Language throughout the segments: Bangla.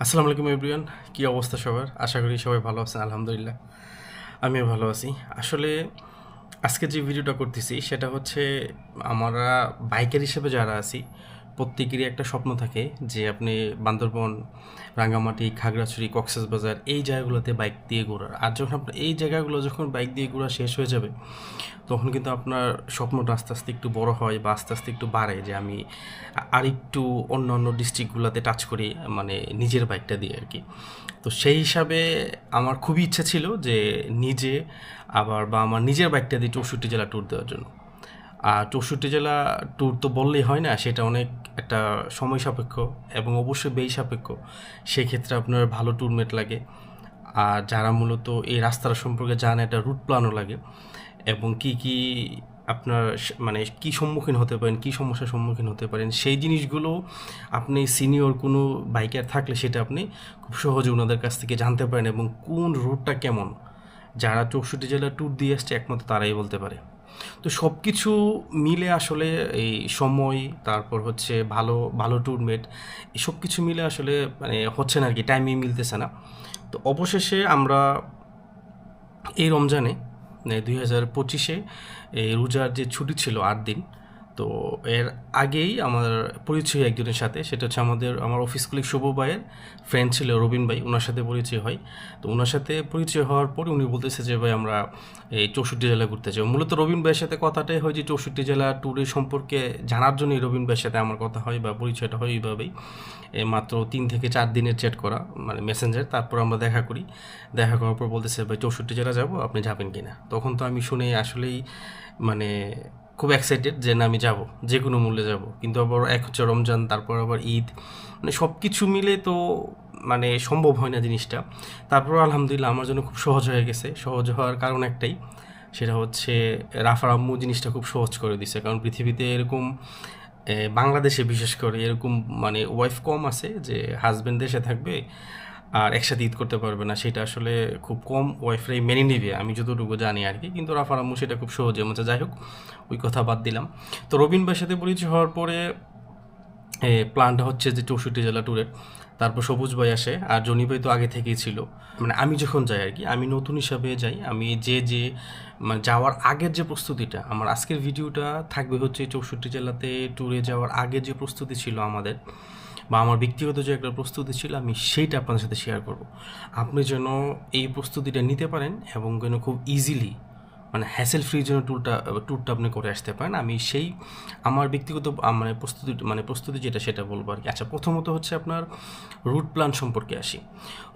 আসসালামু আলাইকুম এভরিওয়ান কী অবস্থা সবার? আশা করি সবাই ভালো আছেন, আলহামদুলিল্লাহ। আমিও ভালো আছি। আসলে আজকে যে ভিডিওটা করতেছি, সেটা হচ্ছে আমরা বাইকার হিসেবে যারা আছি প্রত্যেকেরই একটা স্বপ্ন থাকে যে আপনি বান্দরবন, রাঙ্গামাটি, খাগড়াছড়ি, কক্সবাজার এই জায়গাগুলোতে বাইক দিয়ে ঘোরার। আর যখন আপনার এই জায়গাগুলো যখন বাইক দিয়ে ঘোরা শেষ হয়ে যাবে, তখন কিন্তু আপনার স্বপ্নটা আস্তে আস্তে একটু বড় হয় বা আস্তে আস্তে একটু বাড়ে যে আমি আর একটু অন্য অন্য ডিস্ট্রিক্টগুলোতে টাচ করি মানে নিজের বাইকটা দিয়ে আর কি। তো সেই হিসাবে আমার খুবই ইচ্ছা ছিল যে নিজে আবার বা আমার নিজের বাইকটা দিয়ে চৌষট্টি জেলা ট্যুর দেওয়ার জন্য। আর চৌষট্টি জেলা ট্যুর তো বললেই হয় না, সেটা অনেক একটা সময় সাপেক্ষ এবং অবশ্যই ব্যয় সাপেক্ষ। সেক্ষেত্রে আপনার ভালো ট্যুরমেট লাগে। আর যারা মূলত এই রাস্তার সম্পর্কে জানে, একটা রুট প্ল্যানও লাগে। এবং কি কি আপনার মানে কি সম্মুখীন হতে পারেন, কি সমস্যার সম্মুখীন হতে পারেন, সেই জিনিসগুলো আপনি সিনিয়র কোনো বাইকার থাকলে সেটা আপনি খুব সহজে ওনাদের কাছ থেকে জানতে পারেন এবং কোন রুটটা কেমন। যারা চৌষট্টি জেলা ট্যুর দিয়ে আসছে, একমাত্র তারাই বলতে পারে। তো সব কিছু মিলে আসলে এই সময়, তারপর হচ্ছে ভালো ভালো ট্যুরমেট এই সব কিছু মিলে আসলে মানে হচ্ছে না আর কি টাইমে মিলতেছে না। তো অবশেষে আমরা এই রমজানে দুই হাজার পঁচিশে, এই রোজার যে ছুটি ছিল আট দিন তো এর আগেই আমার পরিচয় একজনের সাথে, সেটা হচ্ছে আমাদের, আমার অফিস কলিগ শুভ ভাইয়ের ফ্রেন্ড ছিল রবিন ভাই ওনার সাথে পরিচয় হয়। তো ওনার সাথে পরিচয় হওয়ার পরে উনি বলতেছে যে, ভাই, আমরা এই চৌষট্টি জেলা ঘুরতে যাব। মূলত রবিন ভাইয়ের সাথে কথাটাই হয় যে, চৌষট্টি জেলা ট্যুরের সম্পর্কে জানার জন্যই রবিন ভাইয়ের সাথে আমার কথা হয় বা পরিচয়টা হয় এইভাবেই। মাত্র তিন থেকে চার দিনের চ্যাট করা মানে মেসেঞ্জার তারপর আমরা দেখা করি। দেখা করার পর বলতেছে, ভাই, চৌষট্টি জেলা যাব, আপনি যাবেন কিনা? তখন তো আমি শুনে আসলেই মানে খুব এক্সাইটেড যে না, আমি যাব, যে কোনো মূল্যে যাব। কিন্তু আবার এক হচ্ছে রমজান, তারপর আবার ঈদ। মানে সব কিছু মিলে তো মানে সম্ভব হয় না জিনিসটা। তারপর আলহামদুলিল্লাহ আমার জন্য খুব সহজ হয়ে গেছে। সহজ হওয়ার কারণ একটাই, সেটা হচ্ছে রাফার আম্মু জিনিসটা খুব সহজ করে দিছে। কারণ পৃথিবীতে এরকম বাংলাদেশে বিশেষ করে এরকম মানে ওয়াইফ কম আছে যে হাজব্যান্ড দেশে থাকবে আর একসাথে ঈদ করতে পারবে না, সেটা আসলে খুব কম ওয়াইফরাই মেনে নিবে, আমি যতটুকু জানি আর কি। কিন্তু রাফার আম্মু সেটা খুব সহজে মানে যাই হোক, ওই কথা বাদ দিলাম। তো রবিন ভাইয়ের সাথে পরিচয় হওয়ার পরে প্ল্যানটা হচ্ছে যে চৌষট্টি জেলা ট্যুরের তারপর সবুজ ভাই আসে, আর জনি ভাই তো আগে থেকেই ছিল। মানে আমি যখন যাই আর কি, আমি নতুন হিসাবে যাই, আমি যে যে মানে যাওয়ার আগের যে প্রস্তুতিটা, আমার আজকের ভিডিওটা থাকবে হচ্ছে চৌষট্টি জেলাতে ট্যুরে যাওয়ার আগে যে প্রস্তুতি ছিল আমাদের বা আমার ব্যক্তিগত যে একটা প্রস্তুতি ছিল, আমি সেইটা আপনাদের সাথে শেয়ার করব। আপনি যেন এই প্রস্তুতিটা নিতে পারেন এবং যেন খুব ইজিলি মানে হ্যাসেল ফ্রি জন্য ট্যুরটা ট্যুরটা আপনি করে আসতে পারেন। আমি সেই, আমার ব্যক্তিগত মানে প্রস্তুতি মানে প্রস্তুতি যেটা সেটা বলব আর কি আচ্ছা প্রথমত হচ্ছে আপনার রুট প্ল্যান সম্পর্কে আসি।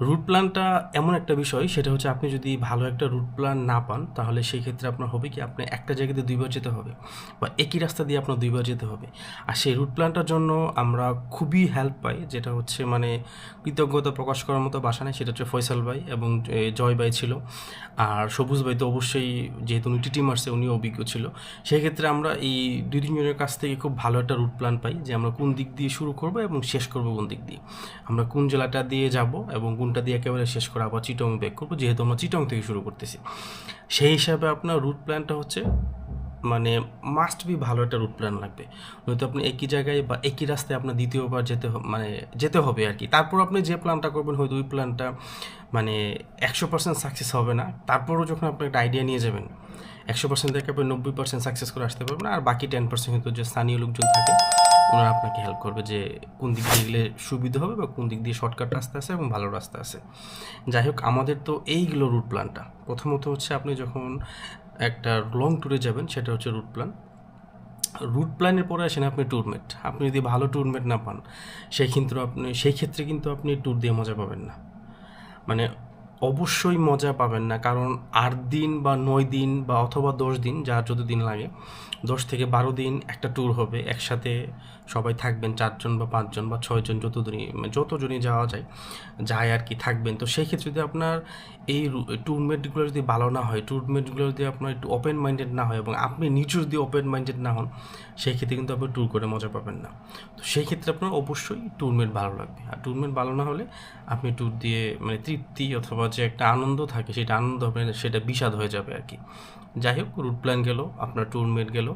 রুট প্ল্যানটা এমন একটা বিষয়, সেটা হচ্ছে আপনি যদি ভালো একটা রুট প্ল্যান না পান, তাহলে সেই ক্ষেত্রে আপনার হবে কি, আপনি একটা জায়গাতে দুইবার যেতে হবে বা একই রাস্তা দিয়ে আপনার দুইবার যেতে হবে। আর সেই রুট প্ল্যানটার জন্য আমরা খুবই হেল্প পাই, যেটা হচ্ছে মানে কৃতজ্ঞতা প্রকাশ করার মতো বাসা নেই, সেটা হচ্ছে ফয়সাল ভাই এবং জয় ভাই ছিল। আর সবুজ ভাই তো অবশ্যই যেহেতু উনি টিটি মার্সে উনি অভিজ্ঞ ছিল। সেক্ষেত্রে আমরা এই দুই তিনজনের কাছ থেকে খুব ভালো একটা রুট প্ল্যান পাই যে আমরা কোন দিক দিয়ে শুরু করব এবং শেষ করব কোন দিক দিয়ে। আমরা কোন জেলাটা দিয়ে যাব এবং কোনটা দিয়ে একেবারে শেষ করে আবার চিটং ব্যাক করব, যেহেতু আমরা চিটং থেকে শুরু করতেছি। সেই হিসাবে আপনার রুট প্ল্যানটা হচ্ছে মানে মাস্ট বি ভালো একটা রুট প্ল্যান লাগবে। নয়তো আপনি একই জায়গায় বা একই রাস্তায় আপনার দ্বিতীয়বার যেতে মানে যেতে হবে আর কি। তারপর আপনি যে প্ল্যানটা করবেন, হয়তো ওই প্ল্যানটা মানে একশো পার্সেন্ট সাকসেস হবে না। তারপরও যখন আপনি একটা আইডিয়া নিয়ে যাবেন, একশো পার্সেন্ট থেকে আপনি নব্বই পার্সেন্ট সাকসেস করে আসতে পারবেন আর বাকি টেন পার্সেন্ট কিন্তু যে স্থানীয় লোকজন থাকে, ওনারা আপনাকে হেল্প করবে যে কোন দিক দিয়ে গেলে সুবিধা হবে বা কোন দিক দিয়ে শর্টকাট রাস্তা আছে এবং ভালো রাস্তা আছে। যাই হোক, আমাদের তো এইগুলো রুট প্ল্যানটা প্রথমত হচ্ছে আপনি যখন একটা লং ট্যুরে যাবেন, সেটা হচ্ছে রুট প্ল্যান রুট প্ল্যানের পরে আসেন আপনি ট্যুরমেট আপনি যদি ভালো ট্যুরমেট না পান, সেই ক্ষেত্রে আপনি, সেই ক্ষেত্রে কিন্তু আপনি ট্যুর দিয়ে মজা পাবেন না। মানে অবশ্যই মজা পাবেন না, কারণ আট দিন বা নয় দিন বা অথবা দশ দিন যা যত দিন লাগে দশ থেকে বারো দিন একটা ট্যুর হবে, একসাথে সবাই থাকবেন, চারজন বা পাঁচজন বা ছয়জন যতজনই যতজনই যাওয়া যায় যায় আর কি থাকবেন। তো সেই ক্ষেত্রে যদি আপনার এই ট্যুরমেটগুলো যদি ভালো না হয় ট্যুরমেটগুলো যদি আপনার একটু ওপেন মাইন্ডেড না হয় এবং আপনি নিজে যদি ওপেন মাইন্ডেড না হন, সেই ক্ষেত্রে কিন্তু আপনি ট্যুর করে মজা পাবেন না। তো সেই ক্ষেত্রে আপনার অবশ্যই ট্যুরমেট ভালো লাগবে। আর ট্যুরমেট ভালো না হলে আপনি ট্যুর দিয়ে মানে তৃপ্তি অথবা যে একটা আনন্দ থাকে, সেটা আনন্দ হবে সেটা বিষাদ হয়ে যাবে আর কি। যাই হোক রুট প্ল্যান গেল, আপনার ট্যুর মেট গেল।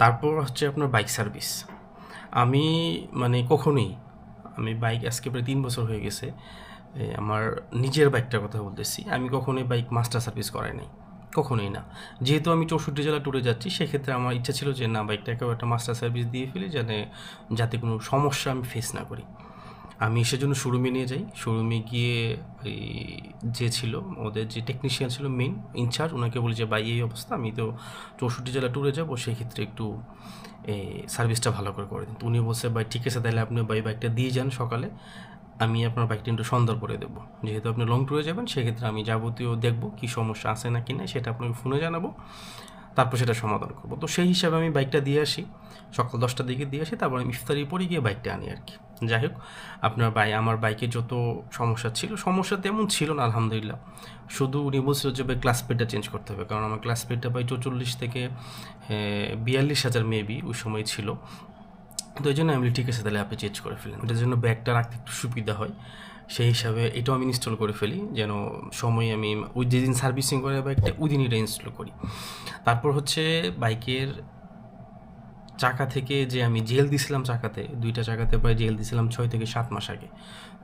তারপর হচ্ছে আপনার বাইক সার্ভিস আমি মানে কখনোই, আমি বাইক আজকে প্রায় তিন বছর হয়ে গেছে আমার নিজের বাইকটার কথা বলতেছি। আমি কখনোই বাইক মাস্টার সার্ভিস করাই নাই, কখনোই না। যেহেতু আমি চৌষট্টি জেলা ট্যুরে যাচ্ছি, সেক্ষেত্রে আমার ইচ্ছা ছিল যে, না বাইকটাকেও একটা মাস্টার সার্ভিস দিয়ে ফেলি যাতে যাতে কোনো সমস্যা আমি ফেস না করি। আমি সেজন্য শোরুমে নিয়ে যাই। শোরুমে গিয়ে ওই যে ছিল, ওদের যে টেকনিশিয়ান ছিল মেন ইনচার্জ ওনাকে বলি যে, ভাই, এই অবস্থা, আমি তো চৌষট্টি জেলা ট্যুরে যাব সেই ক্ষেত্রে একটু এই সার্ভিসটা ভালো করে করে দিন। তো উনি বলছে, ভাই, ঠিক আছে, তাহলে আপনি ভাই বাইকটা দিয়ে যান সকালে, আমি আপনার বাইকটা একটু সুন্দর করে দেবো। যেহেতু আপনি লং ট্যুরে যাবেন, সেক্ষেত্রে আমি যাবতীয় দেখব কী সমস্যা আছে না কি না সেটা আপনাকে ফোনে জানাব। তারপর সেটা সমাধান করব। তো সেই হিসাবে আমি বাইকটা দিয়ে আসি। সকাল দশটার দিকে দিয়ে আসি, তারপর আমি ইফতারি পরে গিয়ে বাইকটা আনি আর কি। যাই হোক, আপনার বাই আমার বাইকে যত সমস্যা ছিল, সমস্যা তেমন ছিল না, আলহামদুলিল্লাহ। শুধু উনি বলছিল যে ক্লাস পেডটা চেঞ্জ করতে হবে। কারণ আমার ক্লাস পেডটা প্রায় চৌচল্লিশ থেকে বিয়াল্লিশ হাজার মেবি ওই সময় ছিল। তো এই জন্য আমি ঠিক আছে, তাহলে আপনি চেঞ্জ করে ফেলেন। ওটার জন্য ব্যাগটা রাখতে একটু সুবিধা হয়। সেই হিসাবে এটাও আমি ইনস্টল করে ফেলি, যেন সময় আমি ওই যেদিন সার্ভিসিং করে বাইকটা ওই দিন এটা ইনস্টল করি। তারপর হচ্ছে বাইকের চাকা থেকে যে আমি জেল দিছিলাম চাকাতে, দুইটা চাকাতে প্রায় জেল দিছিলাম ছয় থেকে সাত মাস আগে।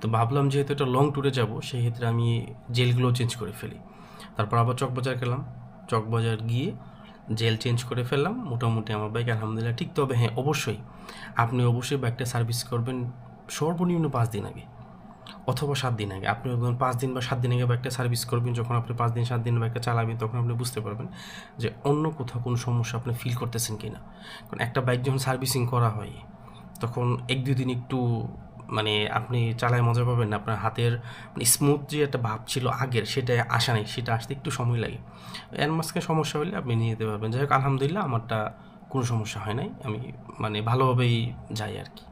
তো ভাবলাম যেহেতু এটা লং ট্যুরে যাব, সেই ক্ষেত্রে আমি জেলগুলো চেঞ্জ করে ফেলি। তারপর আবার চকবাজার গেলাম। চকবাজার গিয়ে জেল চেঞ্জ করে ফেললাম, মোটামুটি আমার বাইক আলহামদুলিল্লাহ ঠিক। তবে হ্যাঁ অবশ্যই আপনি অবশ্যই বাইকটা সার্ভিস করবেন সর্বনিম্ন পাঁচ দিন আগে অথবা সাত দিন আগে। আপনি পাঁচ দিন বা সাত দিন আগে বাইকটা সার্ভিস করবেন, যখন আপনি পাঁচ দিন, সাত দিন বাইকটা চালাবেন, তখন আপনি বুঝতে পারবেন যে অন্য কোথাও কোনো সমস্যা আপনি ফিল করতেছেন কি না কারণ একটা বাইক যখন সার্ভিসিং করা হয়, তখন এক দুই দিন একটু মানে আপনি চালায় মজা পাবেন না, আপনার হাতের স্মুথ যে একটা ভাব ছিল আগের সেটা আসা নেই, সেটা আসতে একটু সময় লাগে। মাঝখানে সমস্যা হলে আপনি নিয়ে যেতে পারবেন। যাই হোক আলহামদুলিল্লাহ আমারটা কোনো সমস্যা হয় নাই। আমি মানে ভালোভাবেই যাই আর কি।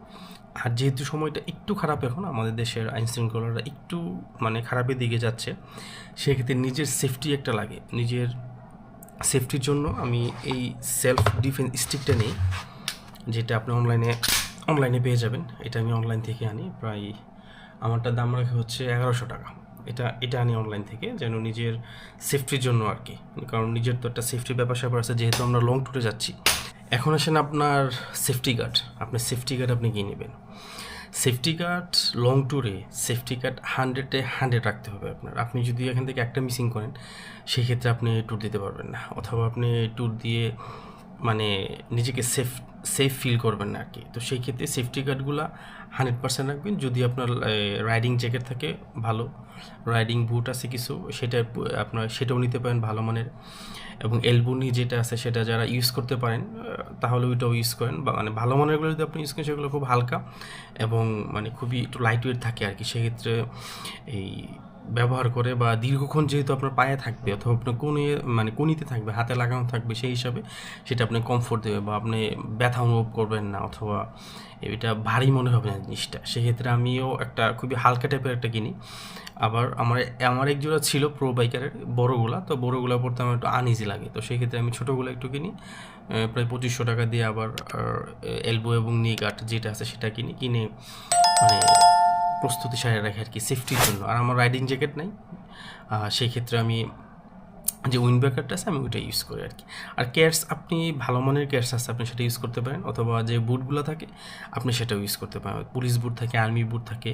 আর যেহেতু সময়টা একটু খারাপ এখন, আমাদের দেশের আইন শৃঙ্খলাটা একটু মানে খারাপের দিকে যাচ্ছে, সেক্ষেত্রে নিজের সেফটি একটা লাগে। নিজের সেফটির জন্য আমি এই সেলফ ডিফেন্স স্টিকটা নিই, যেটা আপনি অনলাইনে অনলাইনে পেয়ে যাবেন। এটা আমি অনলাইন থেকে আনি, প্রায় আমারটার দাম রাখে হচ্ছে এগারোশো টাকা। এটা এটা আনি অনলাইন থেকে, যেন নিজের সেফটির জন্য আর কি। কারণ নিজের তো একটা সেফটির ব্যাপার স্যাপার আছে, যেহেতু আমরা লং ট্যুরে যাচ্ছি। এখন আসেন আপনার সেফটি গার্ড আপনার সেফটি গার্ড আপনি কী নেবেন। সেফটি গার্ড লং ট্যুরে সেফটি গার্ড হান্ড্রেডে হান্ড্রেড রাখতে হবে আপনার। আপনি যদি এখান থেকে একটা মিসিং করেন, সেক্ষেত্রে আপনি ট্যুর দিতে পারবেন না। অথবা আপনি ট্যুর দিয়ে মানে নিজেকে সেফ সেফ ফিল করবেন না আর কি তো সেই ক্ষেত্রে সেফটি গার্ডগুলো হান্ড্রেড পার্সেন্ট রাখবেন। যদি আপনার রাইডিং জ্যাকেট থাকে, ভালো। রাইডিং বুট আছে কিছু, সেটা, আপনার সেটাও নিতে পারেন ভালো মানের। এবং এলবুনি যেটা আছে, সেটা যারা ইউজ করতে পারেন তাহলে ওইটাও ইউজ করেন। বা মানে ভালো মানেরগুলো যদি আপনি ইউজ করেন, সেগুলো খুব হালকা এবং মানে খুবই একটু লাইট ওয়েট থাকে আর কি সেক্ষেত্রে এই ব্যবহার করে বা দীর্ঘক্ষণ যেহেতু আপনার পায়ে থাকবে অথবা আপনার কোনে মানে কোনিতে থাকবে, হাতে লাগানো থাকবে, সেই হিসাবে সেটা আপনি কমফোর্ট দেবে বা আপনি ব্যথা অনুভব করবেন না অথবা এটা ভারী মনে হবে না জিনিসটা। সেক্ষেত্রে আমিও একটা খুবই হালকা টাইপের একটা কিনি। আবার আমার আমার এক জোড়া ছিল প্রো বাইকারের বড়োগুলা, তো বড়োগুলা পড়তে আমার একটু আনইজি লাগে। তো সেক্ষেত্রে আমি ছোটোগুলো একটু কিনি প্রায় পঁচিশশো টাকা দিয়ে আবার এলবো এবং নি যেটা আছে সেটা কিনি। কিনে মানে প্রস্তুতি সারে রাখি আর কি সেফটির জন্য। আর আমার রাইডিং জ্যাকেট নাই। সেই ক্ষেত্রে আমি যে উইন্ড ব্রেকারটা আছে, আমি ওইটা ইউজ করি আর কি। আর ক্যাটস আপনি ভালো মানের ক্যাটস আছে, আপনি সেটা ইউজ করতে পারেন। অথবা যে বুটগুলো থাকে, আপনি সেটাও ইউজ করতে পারেন। পুলিশ বুট থাকে আর্মি বুট থাকে,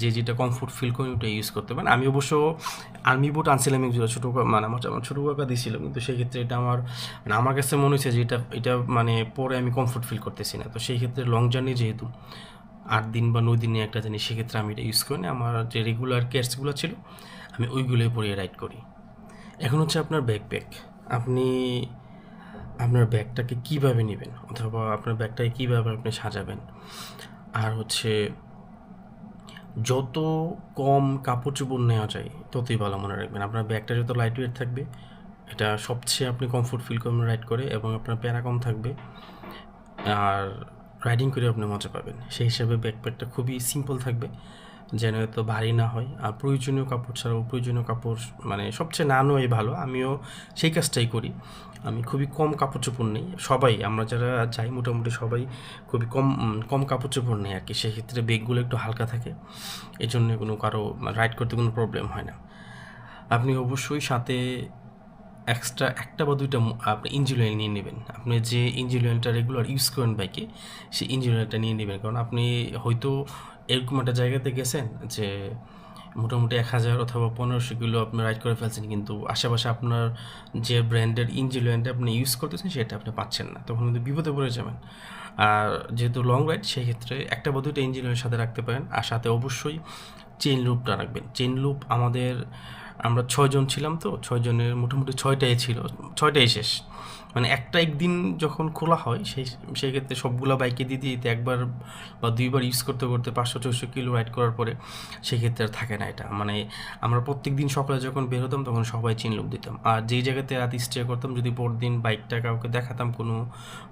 যে যেটা কমফোর্ট ফিল করেন ওটা ইউজ করতে পারেন। আমি অবশ্য আর্মি বুট আনছিলাম এক জোড়া ছোটো মানে আমার আমার ছোটো কাকা দিয়েছিল কিন্তু সেই ক্ষেত্রে এটা আমার মানে আমার কাছে মনে হয়েছে যে এটা এটা মানে পরে আমি কমফোর্ট ফিল করতেছি না। তো সেই ক্ষেত্রে লং জার্নি যেহেতু আট দিন বা নয় দিনে একটা জানি সেক্ষেত্রে আমি এটা ইউজ করি না আমার যে রেগুলার ক্যাটসগুলো ছিল, আমি ওইগুলোই পরিয়ে রাইড করি। এখন হচ্ছে আপনার ব্যাকপ্যাক আপনি আপনার ব্যাগটাকে কীভাবে নেবেন? অথবা আপনার ব্যাগটাকে কীভাবে আপনি সাজাবেন? আর হচ্ছে যত কম কাপড় চোপড় নেওয়া যায়, ততই ভালো মনে রাখবেন। আপনার ব্যাগটা যত লাইট ওয়েট থাকবে, এটা সবচেয়ে আপনি কমফোর্ট ফিল করবেন রাইড করে এবং আপনার প্যারা কম থাকবে। আর রাইডিং করে আপনি মজা পাবেন। সেই হিসাবে ব্যাকপ্যাকটা খুবই সিম্পল থাকবে। যেন এত ভারী না হয়। আর প্রয়োজনীয় কাপড় ছাড়াও প্রয়োজনীয় কাপড় মানে সবচেয়ে না নেওয়াই ভালো। আমিও সেই কাজটাই করি। আমি খুবই কম কাপড় চোপড় নেই। সবাই, আমরা যারা যাই মোটামুটি সবাই খুবই কম কম কাপড় চোপড় নেই আর কি সেক্ষেত্রে বেগগুলো একটু হালকা থাকে। এই জন্য কোনো কারও রাইড করতে কোনো প্রবলেম হয় না। আপনি অবশ্যই সাথে এক্সট্রা একটা বা দুইটা আপনি ইঞ্জিন অয়েল নিয়ে নেবেন। আপনি যে ইঞ্জিন অয়েলটা রেগুলার ইউজ করেন বাইকে সেই ইঞ্জিন অয়েলটা নিয়ে নেবেন। কারণ আপনি হয়তো এরকম একটা জায়গাতে গেছেন যে মোটামুটি এক হাজার অথবা পনেরোশো কিলো আপনি রাইড করে ফেলছেন, কিন্তু আশেপাশে আপনার যে ব্র্যান্ডের ইঞ্জিন অয়েলটা আপনি ইউজ করতেছেন, সেটা আপনি পাচ্ছেন না। তখন কিন্তু বিপদে পড়ে যাবেন। আর যেহেতু লং রাইড সেক্ষেত্রে একটা বা দুটো ইঞ্জিন অয়েল সাথে রাখতে পারেন। আর সাথে অবশ্যই চেন লুপটা রাখবেন। চেইন লুপ আমাদের আমরা ছয়জন ছিলাম তো ছয়জনের মোটামুটি ছয়টাই ছিল ছয়টাই শেষ। মানে একটা একদিন যখন খোলা হয়, সেই সেই ক্ষেত্রে সবগুলো বাইকে দিতে দিতে একবার বা দুইবার ইউজ করতে করতে পাঁচশো ছয়শো কিলো রাইড করার পরে সেক্ষেত্রে আর থাকে না এটা। মানে আমরা প্রত্যেক দিন সকালে যখন বের হতাম, তখন সবাই চিন লুপ দিতাম। আর যেই জায়গাতে রাত স্টে করতাম, যদি পরদিন বাইকটা কাউকে দেখাতাম কোনো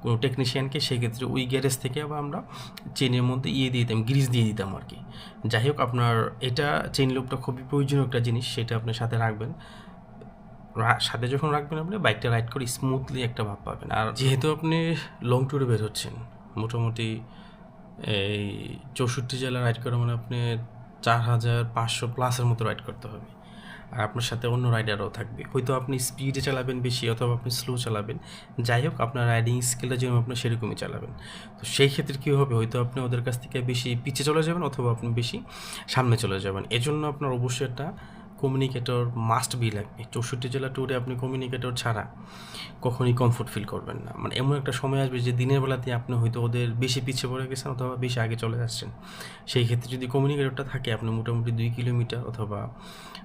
কোনো টেকনিশিয়ানকে সেক্ষেত্রে ওই গ্যারেজ থেকে আবার আমরা চেনের মধ্যে ইয়ে দিয়ে দিতাম গ্রিজ দিয়ে দিতাম আর কি। যাই হোক, আপনার এটা চেন লুপটা খুবই প্রয়োজনীয় একটা জিনিস, সেটা আপনার সাথে রাখবেন। সাথে যখন রাখবেন আপনি, বাইকটা রাইড করে স্মুথলি একটা ভাব পাবেন। আর যেহেতু আপনি লং ট্যুরে বের হচ্ছেন, মোটামুটি এই চৌষট্টি জেলা রাইড করা মানে আপনি চার হাজার পাঁচশো প্লাসের মতো রাইড করতে হবে। আর আপনার সাথে অন্য রাইডারও থাকবে। হয়তো আপনি স্পিডে চালাবেন বেশি অথবা আপনি স্লো চালাবেন। যাই হোক, আপনার রাইডিং স্কিলটা যেরকম আপনার সেরকমই চালাবেন। তো সেই ক্ষেত্রে কী হবে? হয়তো আপনি ওদের কাছ থেকে বেশি পিছিয়ে চলে যাবেন অথবা আপনি বেশি সামনে চলে যাবেন। এজন্য আপনার অবশ্যই একটা কমিউনিকেটর মাস্ট বি লাগবে চৌষট্টি জেলা ট্যুরে আপনি কমিউনিকেটর ছাড়া কখনই কমফোর্ট ফিল করবেন না। মানে এমন একটা সময় আসবে যে দিনের বেলাতে আপনি হয়তো ওদের বেশি পিছিয়ে পড়ে গেছেন অথবা বেশি আগে চলে যাচ্ছেন। সেই ক্ষেত্রে যদি কমিউনিকেটরটা থাকে, আপনি মোটামুটি দুই কিলোমিটার অথবা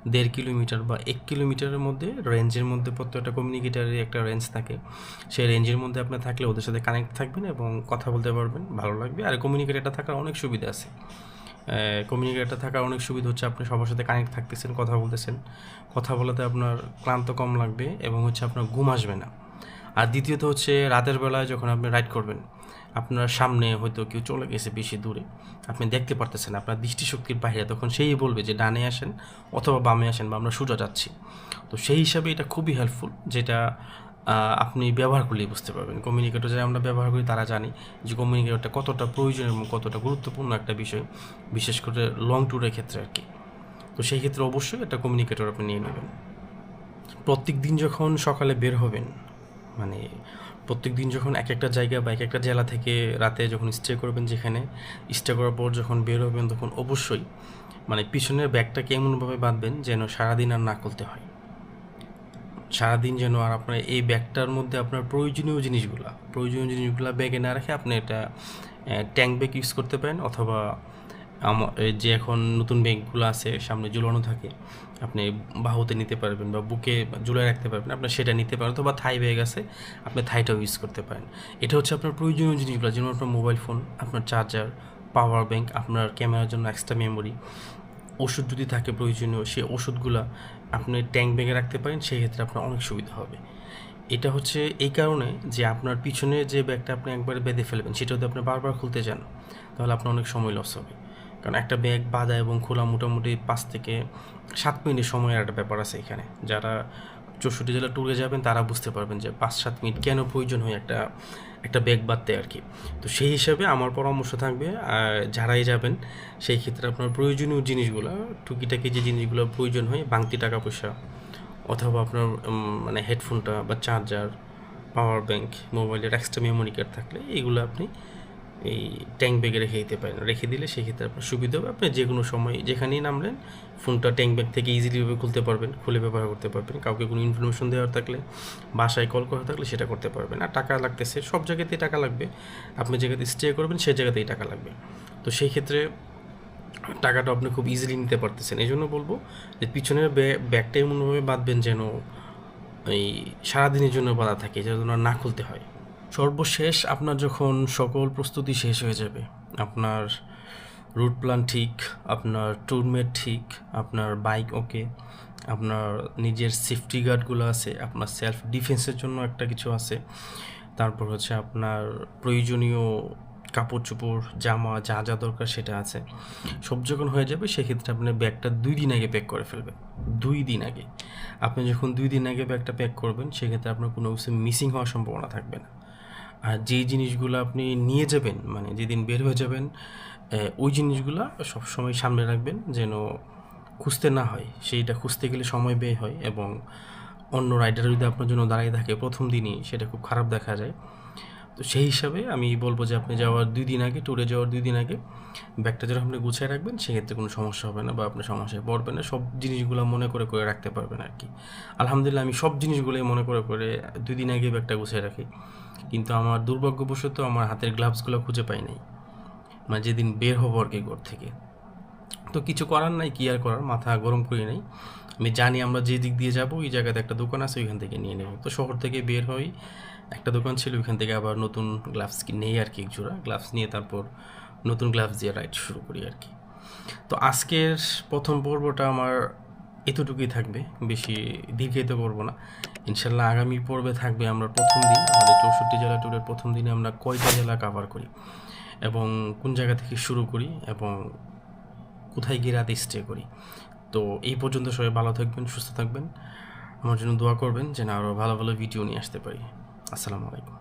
দেড় কিলোমিটার বা এক কিলোমিটারের মধ্যে রেঞ্জের মধ্যে প্রত্যেকটা কমিউনিকেটারের একটা রেঞ্জ থাকে। সেই রেঞ্জের মধ্যে আপনি থাকলে ওদের সাথে কানেক্ট থাকবেন এবং কথা বলতে পারবেন, ভালো লাগবে। আর কমিউনিকেটারটা থাকার অনেক সুবিধা আছে। কমিউনিকেটার থাকা অনেক সুবিধা হচ্ছে। আপনি সবার সাথে কানেক্ট থাকতেছেন, কথা বলতেছেন। কথা বলাতে আপনার ক্লান্ত কম লাগবে এবং হচ্ছে আপনার ঘুম আসবে না। আর দ্বিতীয়ত হচ্ছে, রাতের বেলায় যখন আপনি রাইড করবেন, আপনার সামনে হয়তো কেউ চলে গেছে বেশি দূরে, আপনি দেখতে পারতেছেন, আপনার দৃষ্টিশক্তির বাইরে তখন সেই বলবে যে, ডানে আসেন অথবা বামে আসেন বা আমরা সোজা যাচ্ছি। তো সেই হিসাবে এটা খুবই হেল্পফুল যেটা আপনি ব্যবহার করলেই বুঝতে পারবেন। কমিউনিকেটর যারা আমরা ব্যবহার করি, তারা জানি যে কমিউনিকেটরটা কতটা প্রয়োজন এবং কতটা গুরুত্বপূর্ণ একটা বিষয়, বিশেষ করে লং ট্যুরের ক্ষেত্রে আর কি তো সেই ক্ষেত্রে অবশ্যই একটা কমিউনিকেটর আপনি নিয়ে নেবেন। প্রত্যেক দিন যখন সকালে বের হবেন মানে প্রত্যেক দিন যখন এক একটা জায়গা বা এক একটা জেলা থেকে রাতে যখন স্টে করবেন যেখানে স্টে করার পর যখন বের হবেন তখন অবশ্যই মানে পিছনের ব্যাগটাকে এমনভাবে বাঁধবেন যেন সারাদিন আর না খুলতে হয়। সারাদিন যেন আর আপনার এই ব্যাগটার মধ্যে আপনার প্রয়োজনীয় জিনিসগুলো প্রয়োজনীয় জিনিসগুলো ব্যাগে না রেখে আপনি এটা ট্যাঙ্ক ব্যাগ ইউজ করতে পারেন অথবা যে এখন নতুন ব্যাগগুলো আছে সামনে ঝুলানো থাকে, আপনি বাহুতে নিতে পারবেন বা বুকে ঝুলে রাখতে পারবেন আপনার সেটা নিতে পারেন অথবা থাই ব্যাগ আছে, আপনি থাইটাও ইউজ করতে পারেন। এটা হচ্ছে আপনার প্রয়োজনীয় জিনিসগুলো, যেমন আপনার মোবাইল ফোন আপনার চার্জার পাওয়ার ব্যাংক আপনার ক্যামেরার জন্য এক্সট্রা মেমোরি ওষুধ যদি থাকে প্রয়োজনীয়, সেই ওষুধগুলো আপনি ট্যাঙ্ক ব্যাগে রাখতে পারেন, সেই ক্ষেত্রে আপনার অনেক সুবিধা হবে। এটা হচ্ছে এই কারণে যে আপনার পিছনে যে ব্যাগটা আপনি একবারে বেঁধে ফেলবেন সেটা যদি আপনি বারবার খুলতে যান, তাহলে আপনার অনেক সময় লস হবে। কারণ একটা ব্যাগ বাঁধা এবং খোলা মোটামুটি পাঁচ থেকে সাত মিনিট সময়ের একটা ব্যাপার আছে এখানে। যারা চৌষট্টি জেলা ট্যুরে যাবেন, তারা বুঝতে পারবেন যে পাঁচ সাত মিনিট কেন প্রয়োজন হয় একটা একটা বেগ বাড়তে আর কি। তো সেই হিসাবে আমার পরামর্শ থাকবে, আর যারাই যাবেন, সেই ক্ষেত্রে আপনার প্রয়োজনীয় জিনিসগুলো, টুকিটাকি যে জিনিসগুলো প্রয়োজন হয়, বাংতি টাকা পয়সা, অথবা আপনার মানে হেডফোনটা বা চার্জার পাওয়ার ব্যাংক মোবাইলের এক্সট্রা মেমোরি কার্ড থাকলে এগুলো আপনি এই ট্যাঙ্ক ব্যাগে রেখে দিতে পারেন। রেখে দিলে সেক্ষেত্রে আপনার সুবিধা হবে। আপনি যে কোনো সময় যেখানেই নামলেন, ফোনটা ট্যাঙ্ক ব্যাগ থেকে ইজিলিভাবে খুলতে পারবেন, খুলে ব্যবহার করতে পারবেন। কাউকে কোনো ইনফরমেশন দেওয়ার থাকলে, বাসায় কল করা থাকলে সেটা করতে পারবেন। আর টাকা লাগতেছে, সব জায়গাতেই টাকা লাগবে। আপনি যেখানে স্টে করবেন, সেই জায়গাতেই টাকা লাগবে। তো সেই ক্ষেত্রে টাকাটা আপনি খুব ইজিলি নিতে পারতেছেন। এই জন্য বলব যে পিছনের ব্যাগ ব্যাগটা এমনভাবে বাঁধবেন যেন এই সারাদিনের জন্য বাঁধা থাকে, যেন না খুলতে হয়। সর্বশেষ আপনার যখন সকল প্রস্তুতি শেষ হয়ে যাবে, আপনার রুট প্ল্যান ঠিক, আপনার ট্যুরমেট ঠিক, আপনার বাইক ওকে আপনার নিজের সেফটি গার্ডগুলো আছে, আপনার সেলফ ডিফেন্সের জন্য একটা কিছু আছে, তারপর হচ্ছে আপনার প্রয়োজনীয় কাপড় চোপড় জামা, যা যা দরকার সেটা আছে, সব যখন হয়ে যাবে সেক্ষেত্রে আপনার ব্যাগটা দুই দিন আগে প্যাক করে ফেলবেন, দুই দিন আগে। আপনি যখন দুই দিন আগে ব্যাগটা প্যাক করবেন, সেক্ষেত্রে আপনার কোনো কিছু মিসিং হওয়ার সম্ভাবনা থাকবে না। আর যেই জিনিসগুলো আপনি নিয়ে যাবেন মানে যেদিন বের হয়ে যাবেন ওই জিনিসগুলো সবসময় সামনে রাখবেন যেন খুঁজতে না হয়। সেইটা খুঁজতে গেলে সময় ব্যয় হয় এবং অন্য রাইডার যদি আপনার জন্য দাঁড়িয়ে থাকে প্রথম দিনই, সেটা খুব খারাপ দেখা যায়। তো সেই হিসাবে আমি বলব যে আপনি যাওয়ার দুই দিন আগে ট্যুরে যাওয়ার দুই দিন আগে, ব্যাগটা যখন আপনি গুছিয়ে রাখবেন, সেক্ষেত্রে কোনো সমস্যা হবে না বা আপনি সমস্যায় পড়বেন না। সব জিনিসগুলো মনে করে করে রাখতে পারবেন আর কি আলহামদুলিল্লাহ আমি সব জিনিসগুলোই মনে করে করে দুই দিন আগে ব্যাগটা গুছিয়ে রাখি। কিন্তু আমার দুর্ভাগ্যবশত আমার হাতের গ্লাভসগুলো খুঁজে পাই নাই। মানে যেদিন বের হব আর কি ঘর থেকে। তো কিছু করার নাই, কি আর করার? মাথা গরম করি নাই। আমি জানি আমরা যে দিক দিয়ে যাব, ওই জায়গাতে একটা দোকান আছে, ওইখান থেকে নিয়ে নেব। তো শহর থেকে বের হই, একটা দোকান ছিল, ওইখান থেকে আবার নতুন গ্লাভস নেই আর কি এক জোড়া। গ্লাভস নিয়ে তারপর নতুন গ্লাভস দিয়ে রাইড শুরু করি আর কি। তো আজকের প্রথম পর্বটা আমার এতটুকুই থাকবে, বেশি দীর্ঘায়িত করব না। ইনশাল্লাহ আগামী পর্বে থাকবে আমরা প্রথম দিন, আমাদের চৌষট্টি জেলা ট্যুরের প্রথম দিনে আমরা কয়টা জেলা কাভার করি এবং কোন জায়গা থেকে শুরু করি এবং কোথায় গিয়ে রাতে স্টে করি। তো এই পর্যন্ত সবাই ভালো থাকবেন, সুস্থ থাকবেন। আমার জন্য দোয়া করবেন যেন আরও ভালো ভালো ভিডিও নিয়ে আসতে পারি। আসসালামু আলাইকুম।